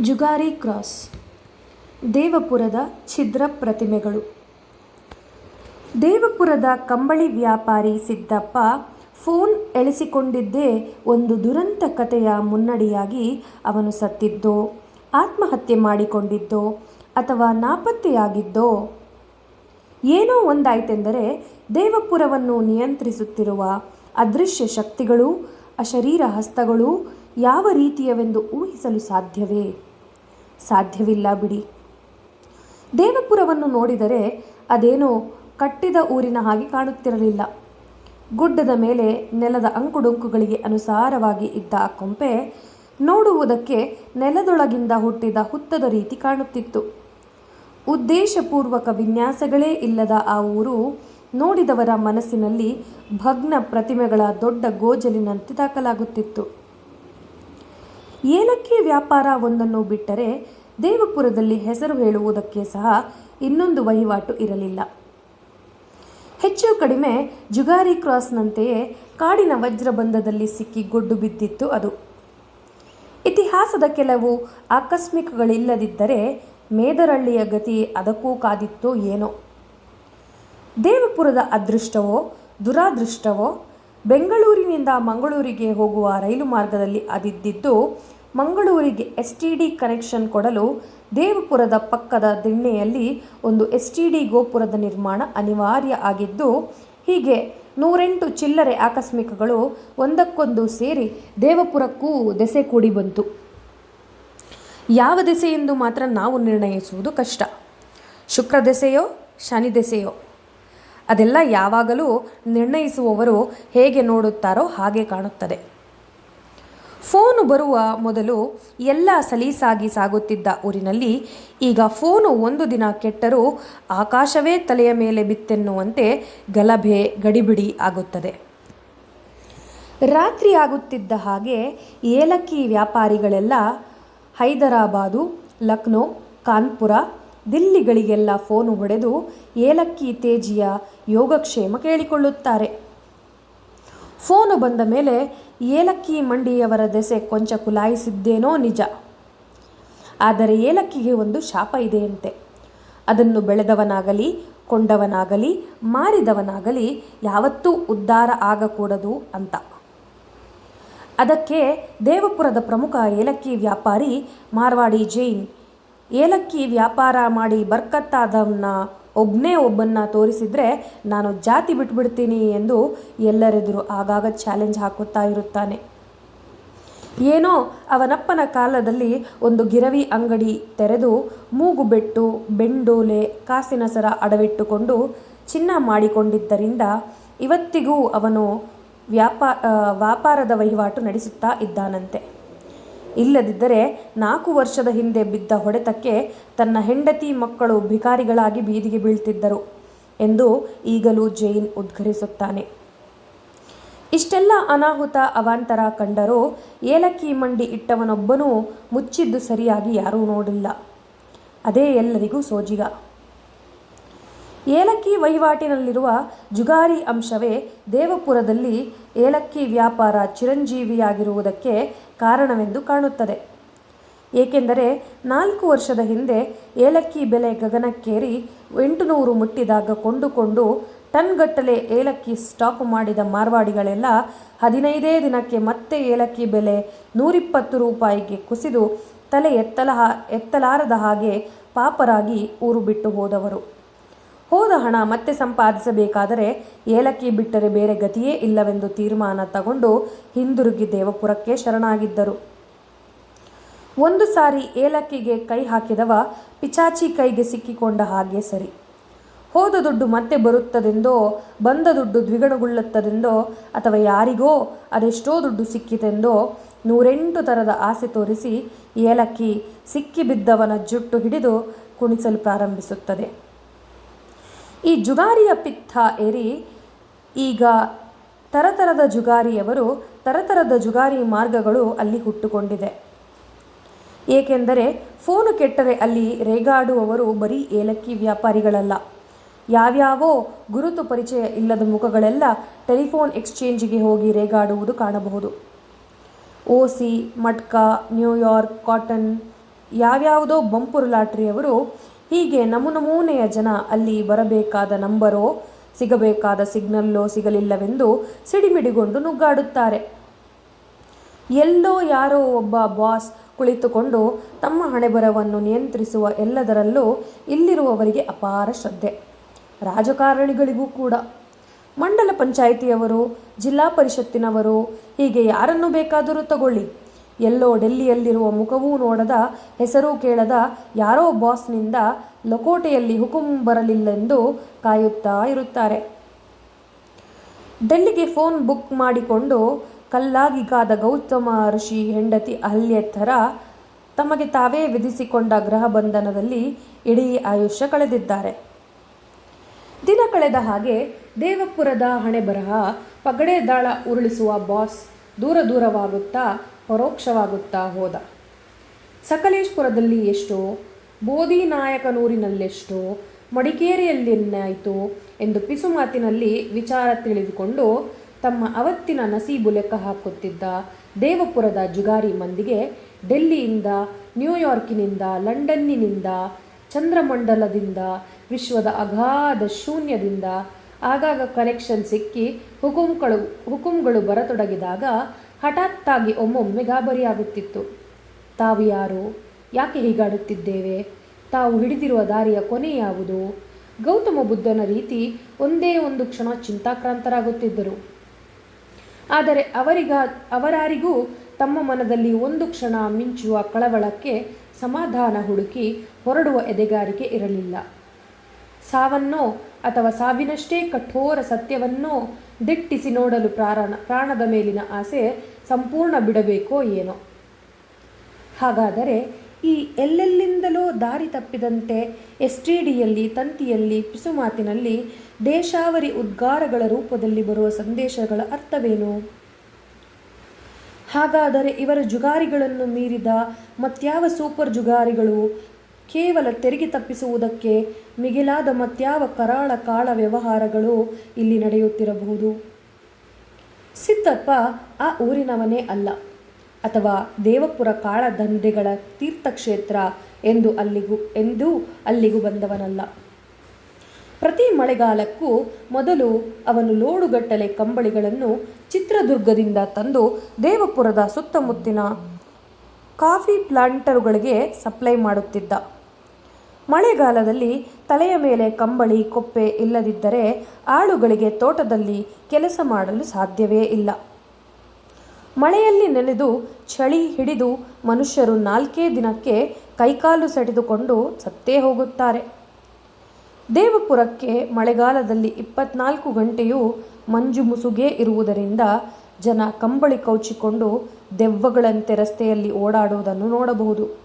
Jugari cross, ದೇವಪುರದ ಛಿದ್ರ ಪ್ರತಿಮೆಗಳು. ದೇವಪುರದ ಕಂಬಳಿ ವ್ಯಾಪಾರಿ ಸಿದ್ದಪ್ಪ ಫೋನ್ ಎಳೆಸಿಕೊಂಡಿದ್ದೇ ಒಂದು ದುರಂತ ಕಥೆಯ ಮುನ್ನಡಿಯಾಗಿ ಅವನು ಸತ್ತಿದ್ದೋ, ಆತ್ಮಹತ್ಯೆ ಮಾಡಿಕೊಂಡಿದ್ದೋ ಅಥವಾ ನಾಪತ್ತೆಯಾಗಿದ್ದೋ? ಏನೋ ಒಂದಾಯ್ತೆಂದರೆ ದೇವಪುರವನ್ನು ನಿಯಂತ್ರಿಸುತ್ತಿರುವ ಅದೃಶ್ಯ ಶಕ್ತಿಗಳು, ಅಶರೀರ ಹಸ್ತಗಳು ಯಾವ ರೀತಿಯವೆಂದು ಊಹಿಸಲು ಸಾಧ್ಯವೇ? ಸಾಧ್ಯವಿಲ್ಲ ಬಿಡಿ. ದೇವಪುರವನ್ನು ನೋಡಿದರೆ ಅದೇನೋ ಕಟ್ಟಿದ ಊರಿನ ಹಾಗೆ ಕಾಣುತ್ತಿರಲಿಲ್ಲ. ಗುಡ್ಡದ ಮೇಲೆ ನೆಲದ ಅಂಕುಡೊಂಕುಗಳಿಗೆ ಅನುಸಾರವಾಗಿ ಇದ್ದ ಕೊಂಪೆ ನೋಡುವುದಕ್ಕೆ ನೆಲದೊಳಗಿಂದ ಹುಟ್ಟಿದ ಹುತ್ತದ ರೀತಿ ಕಾಣುತ್ತಿತ್ತು. ಉದ್ದೇಶಪೂರ್ವಕ ವಿನ್ಯಾಸಗಳೇ ಇಲ್ಲದ ಆ ಊರು ನೋಡಿದವರ ಮನಸ್ಸಿನಲ್ಲಿ ಭಗ್ನ ಪ್ರತಿಮೆಗಳ ದೊಡ್ಡ ಗೋಜಲಿನಂತೆ ದಾಖಲಾಗುತ್ತಿತ್ತು. ಏಲಕ್ಕಿ ವ್ಯಾಪಾರ ಒಂದನ್ನು ಬಿಟ್ಟರೆ ದೇವಪುರದಲ್ಲಿ ಹೆಸರು ಹೇಳುವುದಕ್ಕೆ ಸಹ ಇನ್ನೊಂದು ವಹಿವಾಟು ಇರಲಿಲ್ಲ. ಹೆಚ್ಚು ಕಡಿಮೆ ಜುಗಾರಿ ಕ್ರಾಸ್ನಂತೆಯೇ ಕಾಡಿನ ವಜ್ರಬಂಧದಲ್ಲಿ ಸಿಕ್ಕಿ ಗೊಡ್ಡು ಬಿದ್ದಿತ್ತು ಅದು. ಇತಿಹಾಸದ ಕೆಲವು ಆಕಸ್ಮಿಕಗಳಿಲ್ಲದಿದ್ದರೆ ಮೇದರಳ್ಳಿಯ ಗತಿ ಅದಕ್ಕೂ ಕಾದಿತ್ತೋ ಏನೋ. ದೇವಪುರದ ಅದೃಷ್ಟವೋ, ದುರಾದೃಷ್ಟವೋ, ಬೆಂಗಳೂರಿನಿಂದ ಮಂಗಳೂರಿಗೆ ಹೋಗುವ ರೈಲು ಮಾರ್ಗದಲ್ಲಿ ಅದಿದ್ದಿದ್ದು ಮಂಗಳೂರಿಗೆ ಎಸ್ ಟಿ ಡಿ ಕನೆಕ್ಷನ್ ಕೊಡಲು ದೇವಪುರದ ಪಕ್ಕದ ದಿಣ್ಣೆಯಲ್ಲಿ ಒಂದು ಎಸ್ ಟಿ ಡಿ ಗೋಪುರದ ನಿರ್ಮಾಣ ಅನಿವಾರ್ಯ ಆಗಿದ್ದು, ಹೀಗೆ ನೂರೆಂಟು ಚಿಲ್ಲರೆ ಆಕಸ್ಮಿಕಗಳು ಒಂದಕ್ಕೊಂದು ಸೇರಿ ದೇವಪುರಕ್ಕೂ ದೆಸೆ ಕೂಡಿ ಬಂತು. ಯಾವ ದೆಸೆಯೆಂದು ಮಾತ್ರ ನಾವು ನಿರ್ಣಯಿಸುವುದು ಕಷ್ಟ. ಶುಕ್ರ ದೆಸೆಯೋ, ಶನಿ ದೆಸೆಯೋ? ಅದೆಲ್ಲ ಯಾವಾಗಲೂ ನಿರ್ಣಯಿಸುವವರು ಹೇಗೆ ನೋಡುತ್ತಾರೋ ಹಾಗೆ ಕಾಣುತ್ತದೆ. ಫೋನು ಬರುವ ಮೊದಲು ಎಲ್ಲ ಸಲೀಸಾಗಿ ಸಾಗುತ್ತಿದ್ದ ಊರಿನಲ್ಲಿ ಈಗ ಫೋನು ಒಂದು ದಿನ ಕೆಟ್ಟರೂ ಆಕಾಶವೇ ತಲೆಯ ಮೇಲೆ ಬಿತ್ತೆನ್ನುವಂತೆ ಗಲಭೆ, ಗಡಿಬಿಡಿ ಆಗುತ್ತದೆ. ರಾತ್ರಿ ಆಗುತ್ತಿದ್ದ ಹಾಗೆ ಏಲಕ್ಕಿ ವ್ಯಾಪಾರಿಗಳೆಲ್ಲ ಹೈದರಾಬಾದು, ಲಕ್ನೋ, ಕಾನ್ಪುರ ದಿಲ್ಲಿಗಳಿಗೆಲ್ಲ ಫೋನು ಹೊಡೆದು ಏಲಕ್ಕಿ ತೇಜಿಯ ಯೋಗಕ್ಷೇಮ ಕೇಳಿಕೊಳ್ಳುತ್ತಾರೆ. ಫೋನು ಬಂದ ಮೇಲೆ ಏಲಕ್ಕಿ ಮಂಡಿಯವರ ದೆಸೆ ಕೊಂಚ ಕುಲಾಯಿಸಿದ್ದೇನೋ ನಿಜ. ಆದರೆ ಏಲಕ್ಕಿಗೆ ಒಂದು ಶಾಪ ಇದೆಯಂತೆ. ಅದನ್ನು ಬೆಳೆದವನಾಗಲಿ, ಕೊಂಡವನಾಗಲಿ, ಮಾರಿದವನಾಗಲಿ ಯಾವತ್ತೂ ಉದ್ಧಾರ ಆಗಕೂಡದು ಅಂತ. ಅದಕ್ಕೆ ದೇವಪುರದ ಪ್ರಮುಖ ಏಲಕ್ಕಿ ವ್ಯಾಪಾರಿ ಮಾರ್ವಾಡಿ ಜೈನ್, ಏಲಕ್ಕಿ ವ್ಯಾಪಾರ ಮಾಡಿ ಬರ್ಕತ್ತಾದವನ್ನ ಒಬ್ಬನೇ ಒಬ್ಬನ್ನ ತೋರಿಸಿದ್ರೆ ನಾನು ಜಾತಿ ಬಿಟ್ಬಿಡ್ತೀನಿ ಎಂದು ಎಲ್ಲರೆದುರು ಆಗಾಗ ಚಾಲೆಂಜ್ ಹಾಕುತ್ತಾ ಇರುತ್ತಾನೆ. ಏನೋ ಅವನಪ್ಪನ ಕಾಲದಲ್ಲಿ ಒಂದು ಗಿರವಿ ಅಂಗಡಿ ತೆರೆದು ಮೂಗುಬೆಟ್ಟು ಬೆಂಡೋಲೆ, ಕಾಸಿನ ಸರ ಅಡವಿಟ್ಟುಕೊಂಡು ಚಿನ್ನ ಮಾಡಿಕೊಂಡಿದ್ದರಿಂದ ಇವತ್ತಿಗೂ ಅವನು ವ್ಯಾಪಾ, ವ್ಯಾಪಾರದ ವಹಿವಾಟು ನಡೆಸುತ್ತಾ ಇದ್ದಾನಂತೆ. ಇಲ್ಲದಿದ್ದರೆ ನಾಲ್ಕು ವರ್ಷದ ಹಿಂದೆ ಬಿದ್ದ ಹೊಡೆತಕ್ಕೆ ತನ್ನ ಹೆಂಡತಿ ಮಕ್ಕಳು ಭಿಕಾರಿಗಳಾಗಿ ಬೀದಿಗೆ ಬೀಳ್ತಿದ್ದರು ಎಂದು ಈಗಲೂ ಜೈನ್ ಉದ್ಘರಿಸುತ್ತಾನೆ. ಇಷ್ಟೆಲ್ಲ ಅನಾಹುತ ಅವಾಂತರ ಕಂಡರೂ ಏಲಕ್ಕಿ ಮಂಡಿ ಇಟ್ಟವನೊಬ್ಬನೂ ಮುಚ್ಚಿದ್ದು ಸರಿಯಾಗಿ ಯಾರೂ ನೋಡಿಲ್ಲ. ಅದೇ ಎಲ್ಲರಿಗೂ ಸೋಜಿಗ. ಏಲಕ್ಕಿ ವಹಿವಾಟಿನಲ್ಲಿರುವ ಜುಗಾರಿ ಅಂಶವೇ ದೇವಪುರದಲ್ಲಿ ಏಲಕ್ಕಿ ವ್ಯಾಪಾರ ಚಿರಂಜೀವಿಯಾಗಿರುವುದಕ್ಕೆ ಕಾರಣವೆಂದು ಕಾಣುತ್ತದೆ. ಏಕೆಂದರೆ ನಾಲ್ಕು ವರ್ಷದ ಹಿಂದೆ ಏಲಕ್ಕಿ ಬೆಲೆ ಗಗನಕ್ಕೇರಿ ಎಂಟುನೂರು ಮುಟ್ಟಿದಾಗ ಕೊಂಡುಕೊಂಡು ಟನ್ಗಟ್ಟಲೆ ಏಲಕ್ಕಿ ಸ್ಟಾಕ್ ಮಾಡಿದ ಮಾರ್ವಾಡಿಗಳೆಲ್ಲ ಹದಿನೈದೇ ದಿನಕ್ಕೆ ಮತ್ತೆ ಏಲಕ್ಕಿ ಬೆಲೆ ನೂರಿಪ್ಪತ್ತು ರೂಪಾಯಿಗೆ ಕುಸಿದು ತಲೆ ಎತ್ತಲ ಎತ್ತಲಾರದ ಹಾಗೆ ಪಾಪರಾಗಿ ಊರು ಬಿಟ್ಟು ಹೋದವರು. ಹೋದ ಹಣ ಮತ್ತೆ ಸಂಪಾದಿಸಬೇಕಾದರೆ ಏಲಕ್ಕಿ ಬಿಟ್ಟರೆ ಬೇರೆ ಗತಿಯೇ ಇಲ್ಲವೆಂದು ತೀರ್ಮಾನ ತಗೊಂಡು ಹಿಂದಿರುಗಿ ದೇವಪುರಕ್ಕೆ ಶರಣಾಗಿದ್ದರು. ಒಂದು ಸಾರಿ ಏಲಕ್ಕಿಗೆ ಕೈ ಹಾಕಿದವ ಪಿಚಾಚಿ ಕೈಗೆ ಸಿಕ್ಕಿಕೊಂಡ ಹಾಗೆ ಸರಿ. ಹೋದ ದುಡ್ಡು ಮತ್ತೆ ಬರುತ್ತದೆಂದೋ, ಬಂದ ದುಡ್ಡು ದ್ವಿಗುಣಗೊಳ್ಳುತ್ತದೆಂದೋ, ಅಥವಾ ಯಾರಿಗೋ ಅದೆಷ್ಟೋ ದುಡ್ಡು ಸಿಕ್ಕಿತೆಂದೋ ನೂರೆಂಟು ಥರದ ಆಸೆ ತೋರಿಸಿ ಏಲಕ್ಕಿ ಸಿಕ್ಕಿಬಿದ್ದವನ ಜುಟ್ಟು ಹಿಡಿದು ಕುಣಿಸಲು ಪ್ರಾರಂಭಿಸುತ್ತದೆ. ಈ ಜುಗಾರಿಯ ಪಿತ್ತ ಏರಿ ಈಗ ತರತರದ ಜುಗಾರಿಯವರು ತರತರದ ಜುಗಾರಿ ಮಾರ್ಗಗಳು ಅಲ್ಲಿ ಹುಟ್ಟುಕೊಂಡಿದೆ. ಏಕೆಂದರೆ ಫೋನು ಕೆಟ್ಟರೆ ಅಲ್ಲಿ ರೇಗಾಡುವವರು ಬರೀ ಏಲಕ್ಕಿ ವ್ಯಾಪಾರಿಗಳಲ್ಲ. ಯಾವ್ಯಾವೋ ಗುರುತು ಪರಿಚಯ ಇಲ್ಲದ ಮುಖಗಳೆಲ್ಲ ಟೆಲಿಫೋನ್ ಎಕ್ಸ್ಚೇಂಜಿಗೆ ಹೋಗಿ ರೇಗಾಡುವುದು ಕಾಣಬಹುದು. ಓಸಿ ಮಟ್ಕಾ, ನ್ಯೂಯಾರ್ಕ್, ಕಾಟನ್, ಯಾವ್ಯಾವುದೋ ಬಂಪುರು ಲಾಟ್ರಿಯವರು ಹೀಗೆ ನಮು ನಮೂನೆಯ ಜನ ಅಲ್ಲಿ ಬರಬೇಕಾದ ನಂಬರೋ, ಸಿಗಬೇಕಾದ ಸಿಗ್ನಲ್ಲೋ ಸಿಗಲಿಲ್ಲವೆಂದು ಸಿಡಿಮಿಡಿಗೊಂಡು ನುಗ್ಗಾಡುತ್ತಾರೆ. ಎಲ್ಲೋ ಯಾರೋ ಒಬ್ಬ ಬಾಸ್ ಕುಳಿತುಕೊಂಡು ತಮ್ಮ ಹಣೆಬರವನ್ನು ನಿಯಂತ್ರಿಸುವ ಎಲ್ಲದರಲ್ಲೂ ಇಲ್ಲಿರುವವರಿಗೆ ಅಪಾರ ಶ್ರದ್ಧೆ. ರಾಜಕಾರಣಿಗಳಿಗೂ ಕೂಡ. ಮಂಡಲ ಪಂಚಾಯಿತಿಯವರು, ಜಿಲ್ಲಾ ಪರಿಷತ್ತಿನವರು, ಹೀಗೆ ಯಾರನ್ನು ಬೇಕಾದರೂ ತಗೊಳ್ಳಿ. ಎಲ್ಲೋ ಡೆಲ್ಲಿಯಲ್ಲಿರುವ ಮುಖವೂ ನೋಡದ, ಹೆಸರೂ ಕೇಳದ, ಯಾರೋ ಬಾಸ್ನಿಂದ ಲಕೋಟೆಯಲ್ಲಿ ಹುಕುಂ ಬರಲಿಲ್ಲೆಂದು ಕಾಯುತ್ತಾ ಇರುತ್ತಾರೆ. ಡೆಲ್ಲಿಗೆ ಫೋನ್ ಬುಕ್ ಮಾಡಿಕೊಂಡು ಕಲ್ಲಾಗಿ ಕಾದ ಗೌತಮ ಋಷಿ ಹೆಂಡತಿ ಅಹಲ್ಯೆ ಥರ ತಮಗೆ ತಾವೇ ವಿಧಿಸಿಕೊಂಡ ಗೃಹ ಬಂಧನದಲ್ಲಿ ಇಡೀ ಆಯುಷ್ಯ ಕಳೆದಿದ್ದಾರೆ. ದಿನ ಕಳೆದ ಹಾಗೆ ದೇವಪುರದ ಹಣೆ ಬರಹ ಪಗಡೆ ದಾಳ ಉರುಳಿಸುವ ಬಾಸ್ ದೂರ ದೂರವಾಗುತ್ತಾ ಪರೋಕ್ಷವಾಗುತ್ತಾ ಹೋದ. ಸಕಲೇಶ್ಪುರದಲ್ಲಿ ಎಷ್ಟೋ, ಬೋಧಿನಾಯಕನೂರಿನಲ್ಲೆಷ್ಟೋ ಮಡಿಕೇರಿಯಲ್ಲೇನಾಯಿತು ಎಂದು ಪಿಸುಮಾತಿನಲ್ಲಿ ವಿಚಾರ ತಿಳಿದುಕೊಂಡು ತಮ್ಮ ಅವತ್ತಿನ ನಸೀಬು ಲೆಕ್ಕ ಹಾಕುತ್ತಿದ್ದ ದೇವಪುರದ ಜುಗಾರಿ ಮಂದಿಗೆ ಡೆಲ್ಲಿಯಿಂದ, ನ್ಯೂಯಾರ್ಕಿನಿಂದ, ಲಂಡನ್ನಿನಿಂದ, ಚಂದ್ರಮಂಡಲದಿಂದ, ವಿಶ್ವದ ಅಗಾಧ ಶೂನ್ಯದಿಂದ ಆಗಾಗ ಕನೆಕ್ಷನ್ ಸಿಕ್ಕಿ ಹುಕುಂಗಳು ಹುಕುಂಗಳು ಬರತೊಡಗಿದಾಗ ಹಠಾತ್ತಾಗಿ ಒಮ್ಮೊಮ್ಮೆ ಗಾಬರಿಯಾಗುತ್ತಿತ್ತು. ತಾವು ಯಾರು? ಯಾಕೆ ಹೀಗಾಡುತ್ತಿದ್ದೇವೆ? ತಾವು ಹಿಡಿದಿರುವ ದಾರಿಯ ಕೊನೆ ಯಾವುದು? ಗೌತಮ ಬುದ್ಧನ ರೀತಿ ಒಂದೇ ಒಂದು ಕ್ಷಣ ಚಿಂತಾಕ್ರಾಂತರಾಗುತ್ತಿದ್ದರು. ಆದರೆ ಅವರಿಗ, ಅವರಾರಿಗೂ ತಮ್ಮ ಮನದಲ್ಲಿ ಒಂದು ಕ್ಷಣ ಮಿಂಚುವ ಕಳವಳಕ್ಕೆ ಸಮಾಧಾನ ಹುಡುಕಿ ಹೊರಡುವ ಎದೆಗಾರಿಕೆ ಇರಲಿಲ್ಲ. ಸಾವನ್ನೋ ಅಥವಾ ಸಾವಿನಷ್ಟೇ ಕಠೋರ ಸತ್ಯವನ್ನೋ ದಿಟ್ಟಿಸಿ ನೋಡಲು ಪ್ರಾರಣ, ಪ್ರಾಣದ ಮೇಲಿನ ಆಸೆ ಸಂಪೂರ್ಣ ಬಿಡಬೇಕೋ ಏನೋ. ಹಾಗಾದರೆ ಈ ಎಲ್ಲೆಲ್ಲಿಂದಲೋ ದಾರಿ ತಪ್ಪಿದಂತೆ ಎಸ್ ಟಿ ಡಿಯಲ್ಲಿ ತಂತಿಯಲ್ಲಿ, ಪಿಸುಮಾತಿನಲ್ಲಿ ದೇಶಾವರಿ ಉದ್ಗಾರಗಳ ರೂಪದಲ್ಲಿ ಬರುವ ಸಂದೇಶಗಳ ಅರ್ಥವೇನು? ಹಾಗಾದರೆ ಇವರ ಜುಗಾರಿಗಳನ್ನು ಮೀರಿದ ಮತ್ಯಾವ ಸೂಪರ್ ಜುಗಾರಿಗಳು ಕೇವಲ ತೆರಿಗೆ ತಪ್ಪಿಸುವುದಕ್ಕೆ ಮಿಗಿಲಾದ ಮತ್ಯಾವ ಕರಾಳ ಕಾಳ ವ್ಯವಹಾರಗಳು ಇಲ್ಲಿ ನಡೆಯುತ್ತಿರಬಹುದು? ಸಿದ್ದಪ್ಪ ಆ ಊರಿನವನೇ ಅಲ್ಲ ಅಥವಾ ದೇವಪುರ ಕಾಳದಂಧೆಗಳ ತೀರ್ಥಕ್ಷೇತ್ರ ಎಂದು ಅಲ್ಲಿಗೂ, ಎಂದೂ ಅಲ್ಲಿಗೂ ಬಂದವನಲ್ಲ. ಪ್ರತಿ ಮಳೆಗಾಲಕ್ಕೂ ಮೊದಲು ಅವನು ಲೋಡುಗಟ್ಟಲೆ ಕಂಬಳಿಗಳನ್ನು ಚಿತ್ರದುರ್ಗದಿಂದ ತಂದು ದೇವಪುರದ ಸುತ್ತಮುತ್ತಿನ ಕಾಫಿ ಪ್ಲಾಂಟರುಗಳಿಗೆ ಸಪ್ಲೈ ಮಾಡುತ್ತಿದ್ದ. ಮಳೆಗಾಲದಲ್ಲಿ ತಲೆಯ ಮೇಲೆ ಕಂಬಳಿ, ಕೊಪ್ಪೆ ಇಲ್ಲದಿದ್ದರೆ ಆಳುಗಳಿಗೆ ತೋಟದಲ್ಲಿ ಕೆಲಸ ಮಾಡಲು ಸಾಧ್ಯವೇ ಇಲ್ಲ. ಮಳೆಯಲ್ಲಿ ನೆನೆದು ಚಳಿ ಹಿಡಿದು ಮನುಷ್ಯರು ನಾಲ್ಕೇ ದಿನಕ್ಕೆ ಕೈಕಾಲು ಸೆಟೆದುಕೊಂಡು ಸತ್ತೇ ಹೋಗುತ್ತಾರೆ. ದೇವಪುರಕ್ಕೆ ಮಳೆಗಾಲದಲ್ಲಿ ಇಪ್ಪತ್ನಾಲ್ಕು ಗಂಟೆಯೂ ಮಂಜು ಮುಸುಗೇ ಇರುವುದರಿಂದ ಜನ ಕಂಬಳಿ ಕೌಚಿಕೊಂಡು ದೆವ್ವಗಳಂತೆ ರಸ್ತೆಯಲ್ಲಿ ಓಡಾಡುವುದನ್ನು ನೋಡಬಹುದು.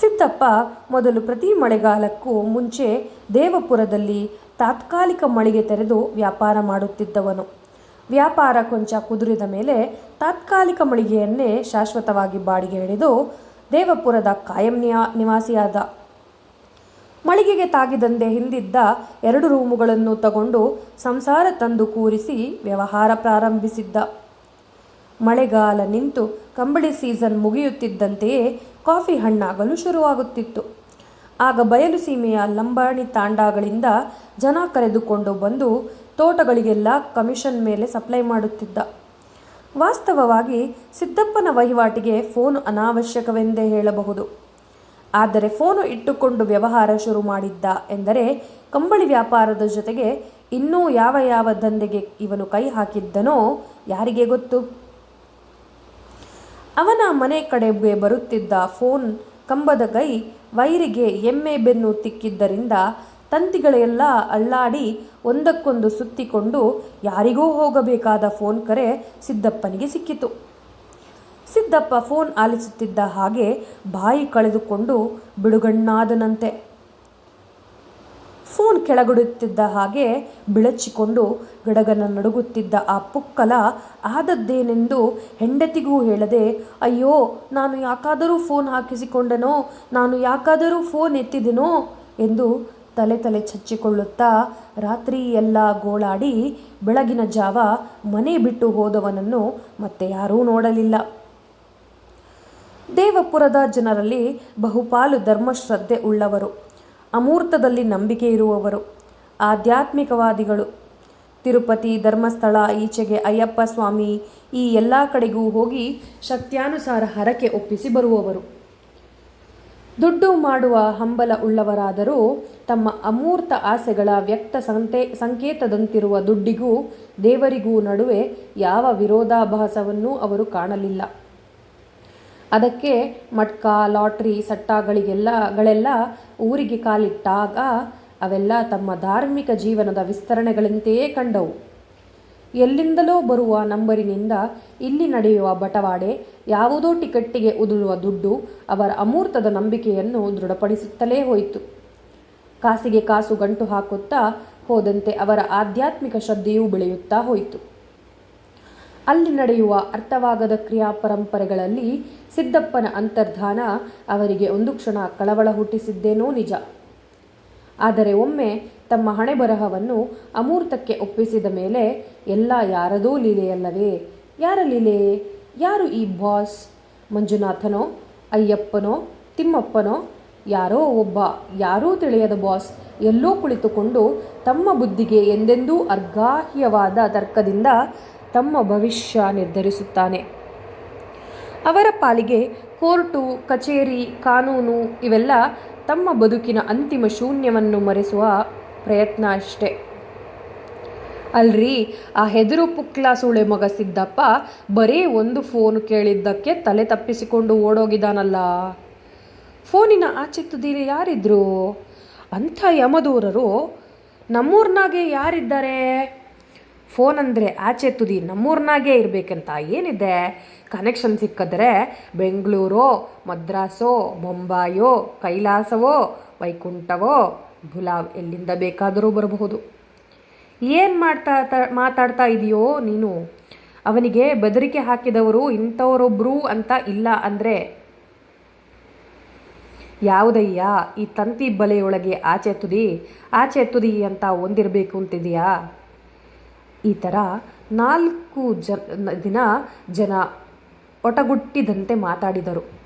ಸಿದ್ದಪ್ಪ ಮೊದಲು ಪ್ರತಿ ಮಳೆಗಾಲಕ್ಕೂ ಮುಂಚೆ ದೇವಪುರದಲ್ಲಿ ತಾತ್ಕಾಲಿಕ ಮಳಿಗೆ ತೆರೆದು ವ್ಯಾಪಾರ ಮಾಡುತ್ತಿದ್ದವನು. ವ್ಯಾಪಾರ ಕೊಂಚ ಕುದುರಿದ ಮೇಲೆ ತಾತ್ಕಾಲಿಕ ಮಳಿಗೆಯನ್ನೇ ಶಾಶ್ವತವಾಗಿ ಬಾಡಿಗೆ ಹಿಡಿದು ದೇವಪುರದ ಕಾಯಂ ನಿವಾಸಿಯಾದ. ಮಳಿಗೆಗೆ ತಾಗಿದಂತೆ ಹಿಂದಿದ್ದ ಎರಡು ರೂಮುಗಳನ್ನು ತಗೊಂಡು ಸಂಸಾರ ತಂದು ಕೂರಿಸಿ ವ್ಯವಹಾರ ಪ್ರಾರಂಭಿಸಿದ್ದ. ಮಳೆಗಾಲ ನಿಂತು ಕಂಬಳಿ ಸೀಸನ್ ಮುಗಿಯುತ್ತಿದ್ದಂತೆಯೇ ಕಾಫಿ ಹಣ್ಣಾಗಲು ಶುರುವಾಗುತ್ತಿತ್ತು. ಆಗ ಬಯಲು ಸೀಮೆಯ ಲಂಬಾಣಿ ತಾಂಡಾಗಳಿಂದ ಜನ ಕರೆದುಕೊಂಡು ಬಂದು ತೋಟಗಳಿಗೆಲ್ಲ ಕಮಿಷನ್ ಮೇಲೆ ಸಪ್ಲೈ ಮಾಡುತ್ತಿದ್ದ. ವಾಸ್ತವವಾಗಿ ಸಿದ್ದಪ್ಪನ ವಹಿವಾಟಿಗೆ ಫೋನು ಅನಾವಶ್ಯಕವೆಂದೇ ಹೇಳಬಹುದು. ಆದರೆ ಫೋನು ಇಟ್ಟುಕೊಂಡು ವ್ಯವಹಾರ ಶುರು ಮಾಡಿದ್ದ ಎಂದರೆ ಕಂಬಳಿ ವ್ಯಾಪಾರದ ಜೊತೆಗೆ ಇನ್ನೂ ಯಾವ ಯಾವ ದಂಧೆಗೆ ಇವನು ಕೈ ಹಾಕಿದ್ದನೋ ಯಾರಿಗೆ ಗೊತ್ತು? ಅವನ ಮನೆ ಕಡೆಗೆ ಬರುತ್ತಿದ್ದ ಫೋನ್ ಕಂಬದ ಕೈ ವೈರಿಗೆ ಎಮ್ಮೆ ಬೆನ್ನು ತಿಕ್ಕಿದ್ದರಿಂದ ತಂತಿಗಳೆಲ್ಲ ಅಳ್ಳಾಡಿ ಒಂದಕ್ಕೊಂದು ಸುತ್ತಿಕೊಂಡು ಯಾರಿಗೋ ಹೋಗಬೇಕಾದ ಫೋನ್ ಕರೆ ಸಿದ್ದಪ್ಪನಿಗೆ ಸಿಕ್ಕಿತು. ಸಿದ್ದಪ್ಪ ಫೋನ್ ಆಲಿಸುತ್ತಿದ್ದ ಹಾಗೆ ಬಾಯಿ ಕಳೆದುಕೊಂಡು ಬಿಡುಗಣ್ಣಾದನಂತೆ. ಫೋನ್ ಕೆಳಗುಡುತ್ತಿದ್ದ ಹಾಗೆ ಬಿಳಚಿಕೊಂಡು ಗಡಗನ ನಡುಗುತ್ತಿದ್ದ ಆ ಪುಕ್ಕಲ ಆದದ್ದೇನೆಂದು ಹೆಂಡತಿಗೂ ಹೇಳದೆ, ಅಯ್ಯೋ, ನಾನು ಯಾಕಾದರೂ ಫೋನ್ ಹಾಕಿಸಿಕೊಂಡನೋ, ನಾನು ಯಾಕಾದರೂ ಫೋನ್ ಎತ್ತಿದೆನೋ ಎಂದು ತಲೆ ತಲೆ ಚಚ್ಚಿಕೊಳ್ಳುತ್ತಾ ರಾತ್ರಿ ಎಲ್ಲ ಗೋಳಾಡಿ ಬೆಳಗಿನ ಜಾವ ಮನೆ ಬಿಟ್ಟು ಹೋದವನನ್ನು ಮತ್ತೆ ಯಾರೂ ನೋಡಲಿಲ್ಲ. ದೇವಪುರದ ಜನರಲ್ಲಿ ಬಹುಪಾಲು ಧರ್ಮಶ್ರದ್ಧೆ ಉಳ್ಳವರು. ಅಮೂರ್ತದಲ್ಲಿ ನಂಬಿಕೆ ಇರುವವರು, ಆಧ್ಯಾತ್ಮಿಕವಾದಿಗಳು. ತಿರುಪತಿ ಧರ್ಮಸ್ಥಳ ಈಚೆಗೆ ಅಯ್ಯಪ್ಪ ಸ್ವಾಮಿ ಈ ಎಲ್ಲ ಕಡೆಗೂ ಹೋಗಿ ಶಕ್ತ್ಯಾನುಸಾರ ಹರಕೆ ಒಪ್ಪಿಸಿ ಬರುವವರು. ದುಡ್ಡು ಮಾಡುವ ಹಂಬಲ ಉಳ್ಳವರಾದರೂ ತಮ್ಮ ಅಮೂರ್ತ ಆಸೆಗಳ ವ್ಯಕ್ತ ಸಂತೆ, ಸಂಕೇತದಂತಿರುವ ದುಡ್ಡಿಗೂ ದೇವರಿಗೂ ನಡುವೆ ಯಾವ ವಿರೋಧಾಭಾಸವನ್ನೂ ಅವರು ಕಾಣಲಿಲ್ಲ. ಅದಕ್ಕೆ ಮಟ್ಕ, ಲಾಟ್ರಿ, ಸಟ್ಟಾಗಳಿಗೆಲ್ಲ, ಗಳೆಲ್ಲ ಊರಿಗೆ ಕಾಲಿಟ್ಟಾಗ ಅವೆಲ್ಲ ತಮ್ಮ ಧಾರ್ಮಿಕ ಜೀವನದ ವಿಸ್ತರಣೆಗಳಂತೆಯೇ ಕಂಡವು. ಎಲ್ಲಿಂದಲೋ ಬರುವ ನಂಬರಿನಿಂದ ಇಲ್ಲಿ ನಡೆಯುವ ಬಟವಾಡೆ, ಯಾವುದೋ ಟಿಕೆಟ್ಟಿಗೆ ಉದುರುವ ದುಡ್ಡು ಅವರ ಅಮೂರ್ತದ ನಂಬಿಕೆಯನ್ನು ದೃಢಪಡಿಸುತ್ತಲೇ ಹೋಯಿತು. ಕಾಸಿಗೆ ಕಾಸು ಗಂಟು ಹಾಕುತ್ತಾ ಹೋದಂತೆ ಅವರ ಆಧ್ಯಾತ್ಮಿಕ ಶ್ರದ್ಧೆಯೂ ಬೆಳೆಯುತ್ತಾ ಹೋಯಿತು. ಅಲ್ಲಿ ನಡೆಯುವ ಅರ್ಥವಾಗದ ಕ್ರಿಯಾ ಪರಂಪರೆಗಳಲ್ಲಿ ಸಿದ್ದಪ್ಪನ ಅಂತರ್ಧಾನ ಅವರಿಗೆ ಒಂದು ಕ್ಷಣ ಕಳವಳ ಹುಟ್ಟಿಸಿದ್ದೇನೋ ನಿಜ. ಆದರೆ ಒಮ್ಮೆ ತಮ್ಮ ಹಣೆ ಬರಹವನ್ನು ಅಮೂರ್ತಕ್ಕೆ ಒಪ್ಪಿಸಿದ ಮೇಲೆ ಎಲ್ಲ ಯಾರದೋ ಲೀಲೆಯಲ್ಲವೇ? ಯಾರ ಲೀಲೆ? ಯಾರು ಈ ಬಾಸ್? ಮಂಜುನಾಥನೋ? ಅಯ್ಯಪ್ಪನೋ? ತಿಮ್ಮಪ್ಪನೋ? ಯಾರೋ ಒಬ್ಬ, ಯಾರೂ ತಿಳಿಯದ ಬಾಸ್ ಎಲ್ಲೋ ಕುಳಿತುಕೊಂಡು ತಮ್ಮ ಬುದ್ಧಿಗೆ ಎಂದೆಂದೂ ಅರ್ಗಾಹ್ಯವಾದ ತರ್ಕದಿಂದ ತಮ್ಮ ಭವಿಷ್ಯ ನಿರ್ಧರಿಸುತ್ತಾನೆ. ಅವರ ಪಾಲಿಗೆ ಕೋರ್ಟು, ಕಚೇರಿ, ಕಾನೂನು ಇವೆಲ್ಲ ತಮ್ಮ ಬದುಕಿನ ಅಂತಿಮ ಶೂನ್ಯವನ್ನು ಮರೆಸುವ ಪ್ರಯತ್ನ ಅಷ್ಟೆ. ಅಲ್ರಿ, ಆ ಹೆದರು ಪುಕ್ಲ ಸೂಳೆ ಮಗ ಸಿದ್ದಪ್ಪ ಬರೀ ಒಂದು ಫೋನ್ ಕೇಳಿದ್ದಕ್ಕೆ ತಲೆ ತಪ್ಪಿಸಿಕೊಂಡು ಓಡೋಗಿದ್ದಾನಲ್ಲ ಫೋನಿನ ಆಚೆ ತುದಿಲಿ ಯಾರಿದ್ರು? ಅಂಥ ಯಮದೂರರು ನಮ್ಮೂರ್ನಾಗೆ ಯಾರಿದ್ದಾರೆ? ಫೋನ್ ಅಂದರೆ ಆಚೆ ತುದಿ ನಮ್ಮೂರ್ನಾಗೆ ಇರಬೇಕಂತ ಏನಿದೆ? ಕನೆಕ್ಷನ್ ಸಿಕ್ಕಿದ್ರೆ ಬೆಂಗಳೂರೋ, ಮದ್ರಾಸೋ ಬೊಂಬಾಯೋ ಕೈಲಾಸವೋ, ವೈಕುಂಠವೋ, ಗುಲಾಬ್ ಎಲ್ಲಿಂದ ಬೇಕಾದರೂ ಬರಬಹುದು. ಏನು ಮಾಡ್ತಾ ಮಾತಾಡ್ತಾ ಇದೆಯೋ ನೀನು? ಅವನಿಗೆ ಬೆದರಿಕೆ ಹಾಕಿದವರು ಇಂಥವರೊಬ್ಬರು ಅಂತ ಇಲ್ಲ ಅಂದರೆ? ಯಾವುದಯ್ಯ, ಈ ತಂತಿ ಬಲೆಯೊಳಗೆ ಆಚೆ ತುದಿ ಆಚೆ ತುದಿ ಅಂತ ಒಂದಿರಬೇಕು ಅಂತಿದೆಯಾ? ಈ ಥರ ನಾಲ್ಕು ಜ, ದಿನ ಜನ ಒಟಗುಟ್ಟಿದಂತೆ ಮಾತಾಡಿದರು.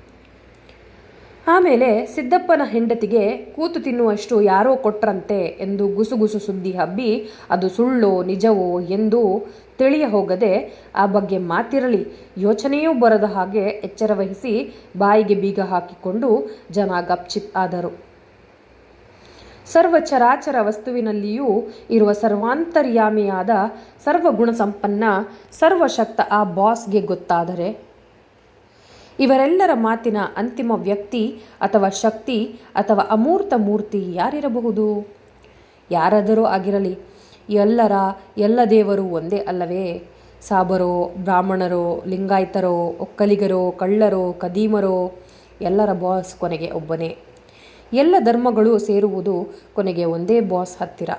ಆಮೇಲೆ ಸಿದ್ದಪ್ಪನ ಹೆಂಡತಿಗೆ ಕೂತು ತಿನ್ನುವಷ್ಟು ಯಾರೋ ಕೊಟ್ರಂತೆ ಎಂದು ಗುಸುಗುಸು ಸುದ್ದಿ ಹಬ್ಬಿ, ಅದು ಸುಳ್ಳೋ ನಿಜವೋ ಎಂದು ತಿಳಿಯ ಹೋಗದೆ ಆ ಬಗ್ಗೆ ಮಾತಿರಲಿ, ಯೋಚನೆಯೂ ಬರದ ಹಾಗೆ ಎಚ್ಚರವಹಿಸಿ ಬಾಯಿಗೆ ಬೀಗ ಹಾಕಿಕೊಂಡು ಜನ ಗಪ್ಚಿಪ್ ಆದರು. ಸರ್ವ ಚರಾಚರ ವಸ್ತುವಿನಲ್ಲಿಯೂ ಇರುವ ಸರ್ವಾಂತರ್ಯಾಮಿಯಾದ ಸರ್ವಗುಣ ಸಂಪನ್ನ ಸರ್ವಶಕ್ತ ಆ ಬಾಸ್ಗೆ ಗೊತ್ತಾದರೆ. ಇವರೆಲ್ಲರ ಮಾತಿನ ಅಂತಿಮ ವ್ಯಕ್ತಿ ಅಥವಾ ಶಕ್ತಿ ಅಥವಾ ಅಮೂರ್ತ ಮೂರ್ತಿ ಯಾರಿರಬಹುದು? ಯಾರಾದರೂ ಆಗಿರಲಿ, ಎಲ್ಲರ, ಎಲ್ಲ ದೇವರು ಒಂದೇ ಅಲ್ಲವೇ? ಸಾಬರೋ, ಬ್ರಾಹ್ಮಣರೋ, ಲಿಂಗಾಯತರೋ, ಒಕ್ಕಲಿಗರೋ, ಕಳ್ಳರೋ, ಕದೀಮರೋ, ಎಲ್ಲರ ಬಾಸ್ ಕೊನೆಗೆ ಒಬ್ಬನೇ. ಎಲ್ಲ ಧರ್ಮಗಳು ಸೇರುವುದು ಕೊನೆಗೆ ಒಂದೇ ಬಾಸ್ ಹತ್ತಿರ.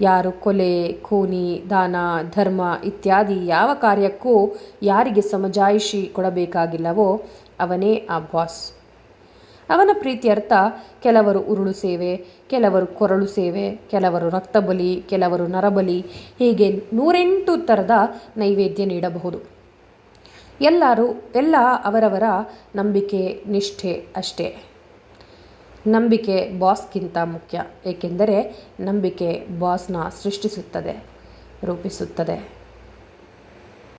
ಯಾರು ಕೊಲೆ, ಖೂನಿ, ದಾನ, ಧರ್ಮ ಇತ್ಯಾದಿ ಯಾವ ಕಾರ್ಯಕ್ಕೂ ಯಾರಿಗೆ ಸಮಜಾಯಿಷಿ ಕೊಡಬೇಕಾಗಿಲ್ಲವೋ ಅವನೇ ಆ ಬಾಸ್. ಅವನ ಪ್ರೀತಿಯರ್ಥ ಕೆಲವರು ಉರುಳು ಸೇವೆ, ಕೆಲವರು ಕೊರಳು ಸೇವೆ, ಕೆಲವರು ರಕ್ತಬಲಿ ಕೆಲವರು ನರಬಲಿ ಹೀಗೆ ನೂರೆಂಟು ಥರದ ನೈವೇದ್ಯ ನೀಡಬಹುದು. ಎಲ್ಲರೂ, ಎಲ್ಲ ಅವರವರ ನಂಬಿಕೆ, ನಿಷ್ಠೆ ಅಷ್ಟೇ. ನಂಬಿಕೆ ಬಾಸ್ಗಿಂತ ಮುಖ್ಯ ಏಕೆಂದರೆ ನಂಬಿಕೆ ಬಾಸ್ನ ಸೃಷ್ಟಿಸುತ್ತದೆ ರೂಪಿಸುತ್ತದೆ.